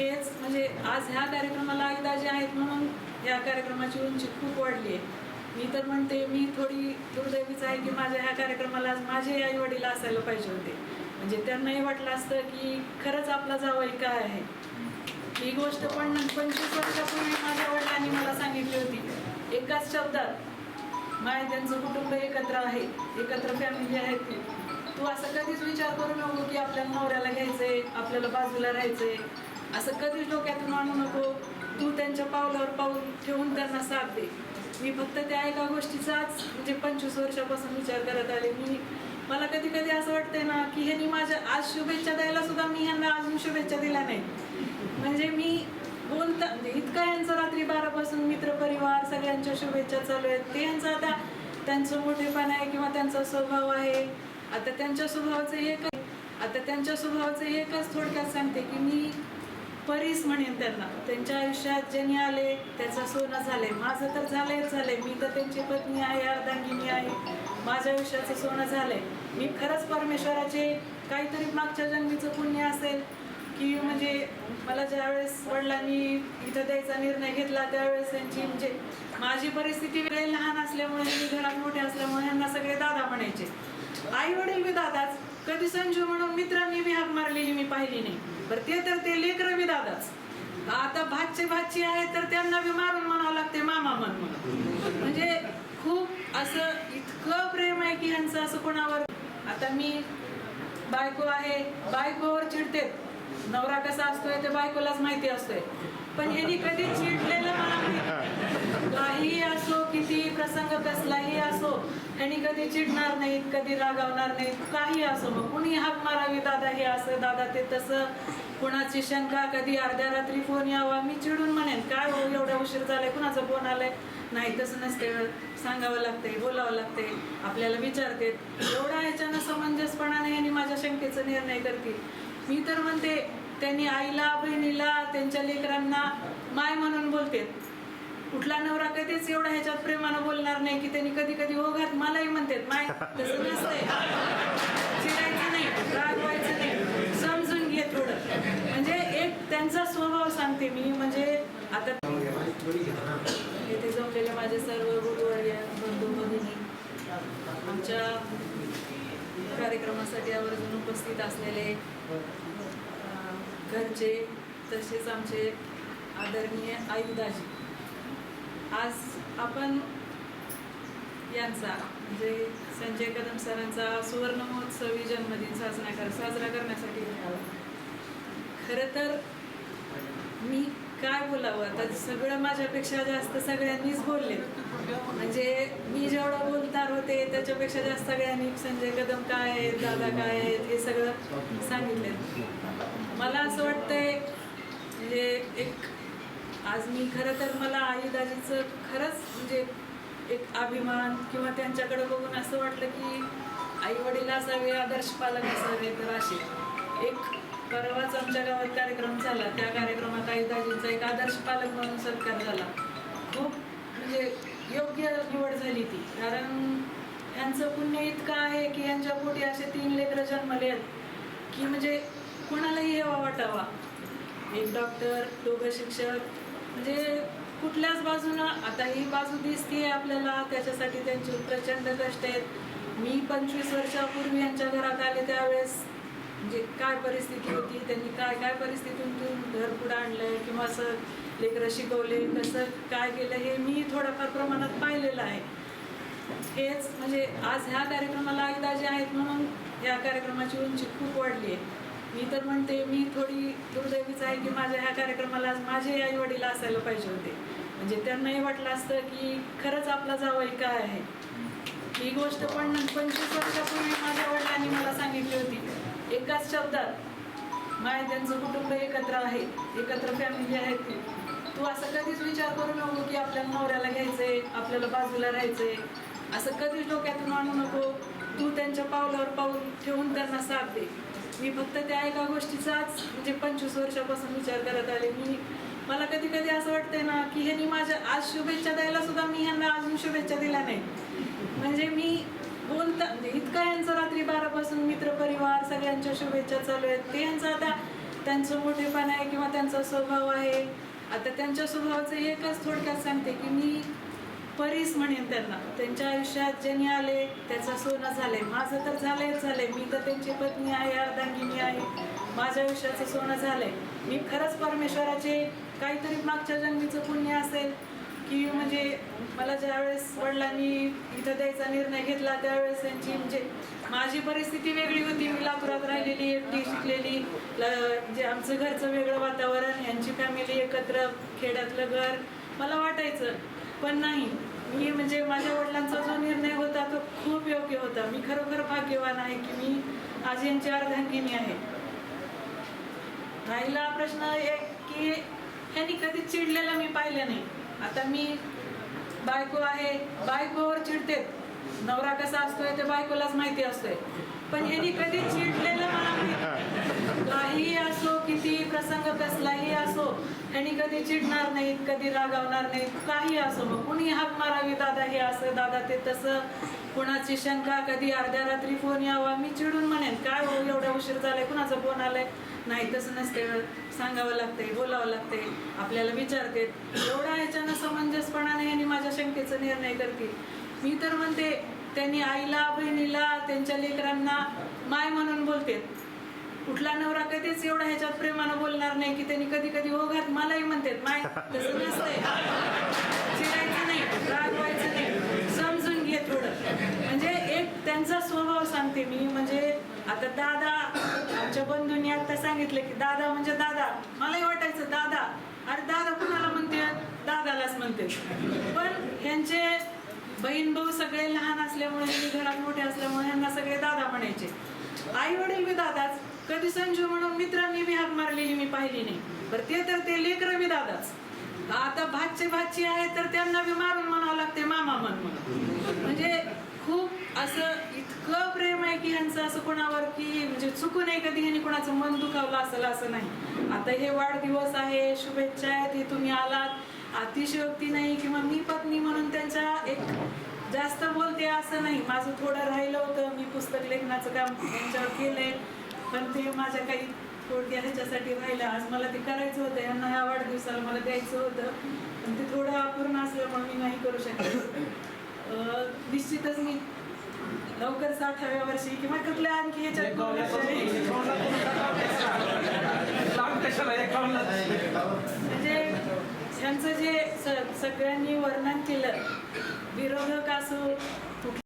हेच म्हणजे आज ह्या कार्यक्रमाला आईदाजी आहेत म्हणून ह्या कार्यक्रमाची उंची खूप वाढली आहे. मी तर म्हणते मी थोडी दुर्दैवीच आहे की माझ्या ह्या कार्यक्रमाला आज माझे आई वडील असायला पाहिजे होते. म्हणजे त्यांनाही वाटलं असतं की खरंच आपला जावई काय आहे. ही गोष्ट पण पंचवीस वर्षापूर्वी माझ्या वडिलांनी मला सांगितली होती. एकाच शब्दात माय त्यांचं कुटुंब एकत्र आहे एकत्र फॅमिली आहे ती. तू असं कधीच विचार करू नको की आपल्याला नवऱ्याला घ्यायचंय आपल्याला बाजूला राहायचंय. असं कधीच डोक्यातून आणू नको. तू त्यांच्या पावलावर पाऊल ठेवून त्यांना साथ दे. मी फक्त त्या एका गोष्टीचाच म्हणजे पंचवीस वर्षापासून विचार करत आले. मी मला कधी कधी असं वाटतंय ना की ह्यांनी माझ्या आज शुभेच्छा द्यायला सुद्धा मी ह्यांना अजून शुभेच्छा दिल्या नाही म्हणजे मी बोलता म्हणजे इतका यांचं रात्री बारापासून मित्रपरिवार सगळ्यांच्या शुभेच्छा चालू आहेत. ते यांचं आता त्यांचं मोठेपण आहे किंवा त्यांचा स्वभाव आहे. आता त्यांच्या स्वभावाचं एक आता त्यांच्या स्वभावाचं एकच थोडक्यात सांगते की मी परीस म्हणेन त्यांना. त्यांच्या आयुष्यात ज्यांनी आले त्याचं सोनं झाले माझं तर झालंयच झालंय. मी तर त्यांची पत्नी आहे अर्धांगिनी आहे. माझ्या आयुष्याचं सोनं झालंय. मी खरंच परमेश्वराचे काहीतरी मागच्या जन्मीचं पुण्य असेल की म्हणजे मला ज्यावेळेस वडिलांनी इथं द्यायचा निर्णय घेतला त्यावेळेस त्यांची म्हणजे माझी परिस्थिती वेळ लहान असल्यामुळे मी घरात मोठे असल्यामुळे यांना सगळे दादा म्हणायचे. आई वडील मी दादाच. कधी संजू म्हणून मित्रांनी बी हाक मारलेली मी पाहिली नाही. बरं ते तर ते लेकर बी दादाच. आता भातचे भाची आहे तर त्यांना बी मारून म्हणावं लागते मामा म्हण म्हणून. म्हणजे खूप असं इतकं प्रेम आहे की ह्यांचं असं कोणावर आता मी बायको आहे बायकोवर चिडते नवरा कसा असतोय ते बायकोलाच माहिती असतोय. पण ह्यांनी कधी चिडलेलं मला काही असो किती प्रसंग कसलाही असो ह्यांनी कधी चिडणार नाहीत कधी रागावणार नाहीत काही असो. मग कुणी हाक मारावी दादा हे असं दादा ते तसं? कुणाची शंका कधी अर्ध्या रात्री फोन यावा? मी चिडून म्हणेन काय हो एवढा उशीर झालाय कुणाचा फोन आलाय? नाही तसं नसते सांगावं लागतंय बोलावं लागतंय. आपल्याला विचारते. एवढा ह्याच्यानं समंजसपणाने यांनी माझ्या शंकेचा निर्णय करतील. मी तर म्हणते त्यांनी आईला बहिणीला त्यांच्या लेकरांना माय म्हणून बोलते. कुठला नवरा कधीच एवढा ह्याच्यात प्रेमानं बोलणार नाही की त्यांनी कधी कधी हो ओघात मलाही म्हणतात माय तसं नसतंय. चिरायचं नाही रागवायचं नाही. समजून घे थोडं. म्हणजे एक त्यांचा स्वभाव सांगते मी. म्हणजे आता येथे जमलेले माझे सर्व गुरुवर्य बंधू भगिनी आमच्या कार्यक्रमासाठी आवर्जून उपस्थित असलेले घरचे तसेच आमचे आदरणीय आयुदाजी आज आपण यांचा म्हणजे संजय कदम सरांचा सुवर्ण महोत्सवी जन्मदिन साजरा कर साजरा करण्यासाठी मिळाला खरं तर मी काय बोलावं? आता सगळं माझ्यापेक्षा जास्त सगळ्यांनीच बोलले. म्हणजे मी जेवढं बोलतार होते त्याच्यापेक्षा जास्त सगळ्यांनी संजय कदम काय आहेत दादा काय आहेत हे सगळं सांगितले मला असं वाटतंय म्हणजे एक आज मी खरं तर मला आईदाजीचं खरंच म्हणजे एक अभिमान किंवा त्यांच्याकडे बघून असं वाटलं की आई वडील असावे आदर्श पालक असावे तर असे. परवाच आमच्या गावात कार्यक्रम झाला. त्या कार्यक्रमात आईदाजींचा एक आदर्श पालक म्हणून सत्कार झाला. खूप म्हणजे योग्य निवड झाली ती. कारण यांचं पुण्य इतकं आहे की यांच्या पोटी असे तीन लेकरं जन्मले आहेत की म्हणजे कुणालाही हेवा वाटावा. एक डॉक्टर दोघं शिक्षक म्हणजे कुठल्याच बाजूनं आता ही बाजू दिसते आपल्याला त्याच्यासाठी त्यांचे प्रचंड कष्ट आहेत. मी पंचवीस वर्षापूर्वी यांच्या घरात आले त्यावेळेस म्हणजे काय परिस्थिती होती त्यांनी काय काय परिस्थितीतून घर पुढं आणलंय किंवा असं लेकरं शिकवले कसं काय केलं हे मी थोड्याफार प्रमाणात पाहिलेलं आहे. हेच म्हणजे आज ह्या कार्यक्रमाला एकदा जे आहेत म्हणून या कार्यक्रमाची उंची खूप वाढली आहे. मी तर म्हणते मी थोडी दुर्दैवीच आहे की माझ्या ह्या कार्यक्रमाला आज माझे आई वडील असायला पाहिजे होते. म्हणजे त्यांनाही वाटलं असतं की खरंच आपला जावई काय आहे. ही गोष्ट पण पंचवीस वर्षापूर्वी माझ्या वडिलांनी मला सांगितली होती. एकाच शब्दात माय त्यांचं कुटुंब एकत्र आहे एकत्र फॅमिली आहे ती तू असं कधीच विचार करू नको की आपल्याला नवऱ्याला घ्यायचंय आपल्याला बाजूला राहायचंय. असं कधीच डोक्यातून आणू नको. तू त्यांच्या पावलावर पाऊल ठेवून त्यांना साथ दे. मी फक्त त्या एका गोष्टीचाच म्हणजे पंचवीस वर्षापासून विचार करत आले. मी मला कधी कधी असं वाटतंय ना की ह्यांनी माझ्या आज शुभेच्छा द्यायला सुद्धा मी ह्यांना अजून शुभेच्छा दिल्या नाही म्हणजे मी बोलता म्हणजे इतका यांचं रात्री बारापासून मी सगळ्यांच्या शुभेच्छा चालू आहेत. ते यांचं आता त्यांचं मोठेपण आहे किंवा त्यांचा स्वभाव आहे. आता त्यांच्या स्वभावाचं एकच थोडक्यात सांगते की मी परीस म्हणेन त्यांना. त्यांच्या आयुष्यात ज्यांनी आले त्याचा सोनं झालंय. माझं तर झालंयच झालंय. मी तर त्यांची पत्नी आहे अर्धांगिनी आहे. माझ्या आयुष्याचं सोनं झालंय. मी खरंच परमेश्वराचे काहीतरी मागच्या जन्मीचं पुण्य असेल की म्हणजे मला ज्यावेळेस वडिलांनी इथं द्यायचा निर्णय घेतला त्यावेळेस त्यांची म्हणजे माझी परिस्थिती वेगळी होती. मी लातुरात राहिलेली एकटी शिकलेली जे म्हणजे आमचं घरचं वेगळं वातावरण यांची फॅमिली एकत्र खेड्यातलं घर मला वाटायचं. पण नाही मी म्हणजे माझ्या वडिलांचा जो निर्णय होता तो खूप योग्य होता. मी खरोखर भाग्यवान आहे की मी आज यांची अर्धांगिनी आहे. राहिला प्रश्न एक की ह्यांनी कधी चिडलेला मी पाहिलं नाही. आता मी बायको आहे बायकोवर चिडते नवरा कसा असतोय ते बायकोलाच माहिती असतोय. पण यांनी कधी चिडलेलं मला काही असो किती प्रसंग कसलाही असो यांनी कधी चिडणार नाहीत कधी रागावणार नाहीत काही असो. मग कुणी हाक मारावी दादा हे असं दादा ते तसं. कुणाची शंका कधी अर्ध्या रात्री फोन यावा मी चिडून म्हणेन काय हो एवढा उशीर झालाय कुणाचा फोन आलाय? नाही तसं नसते सांगावं लागतंय बोलावं लागतंय आपल्याला विचारते. एवढ्या ह्याच्यानं समंजसपणाने यांनी माझ्या शंकेचा निर्णय करतील. मी तर म्हणते त्यांनी आईला बहिणीला त्यांच्या लेकरांना माय म्हणून बोलते. कुठला नवरा कधीच एवढा ह्याच्यात प्रेमानं बोलणार नाही की त्यांनी कधी कधी ओघात मलाही म्हणतात माय तसं नसतंय. चिडायचं नाही रागवायचं नाही. म्हणजे एक त्यांचा स्वभाव सांगते मी म्हणजे आता दादा आमच्या बंधूंनी आता सांगितलं की दादा म्हणजे दादा. मलाही वाटायचं दादा. अरे दादा कुणाला म्हणते? दादालाच म्हणते. पण ह्यांचे बहीण भाऊ सगळे लहान असल्यामुळे मी घरात मोठे असल्यामुळे ह्यांना सगळे दादा म्हणायचे. आई वडील मी दादाच. कधी संजू म्हणून मित्रांनी बी हात मारलेली मी पाहिली नाही. बरं ते तर ते लेकर मी दादाच. आता भातचे भाची आहे तर त्यांना बी मारून म्हणावं लागते मामा म्हण म्हणून. म्हणजे खूप असं इतकं प्रेम आहे की ह्यांचं असं कोणावर की म्हणजे चुकून आहे कधी ह्यांनी कोणाचं मन दुखावलं असेल असं नाही. आता हे वाढदिवस आहे शुभेच्छा आहेत हे तुम्ही आलात. अतिशयोक्ती नाही किंवा मी पत्नी म्हणून त्यांच्या एक जास्त बोलते असं नाही. माझं थोडं राहिलं होतं मी पुस्तक लेखनाचं काम त्यांच्यावर केलंय. पण ते माझ्या काही थोडक्या ह्याच्यासाठी राहिलं आज मला ते करायचं होतं. यांना ह्या वाढदिवसाला मला द्यायचं होतं. पण ते थोडं अपूर्ण असल्यामुळे मी नाही करू शकत निश्चितच मी लवकर साठाव्या वर्षी किंवा कुठल्या आणखी म्हणजे यांचं जे सगळ्यांनी वर्णन केलं विरोधक असो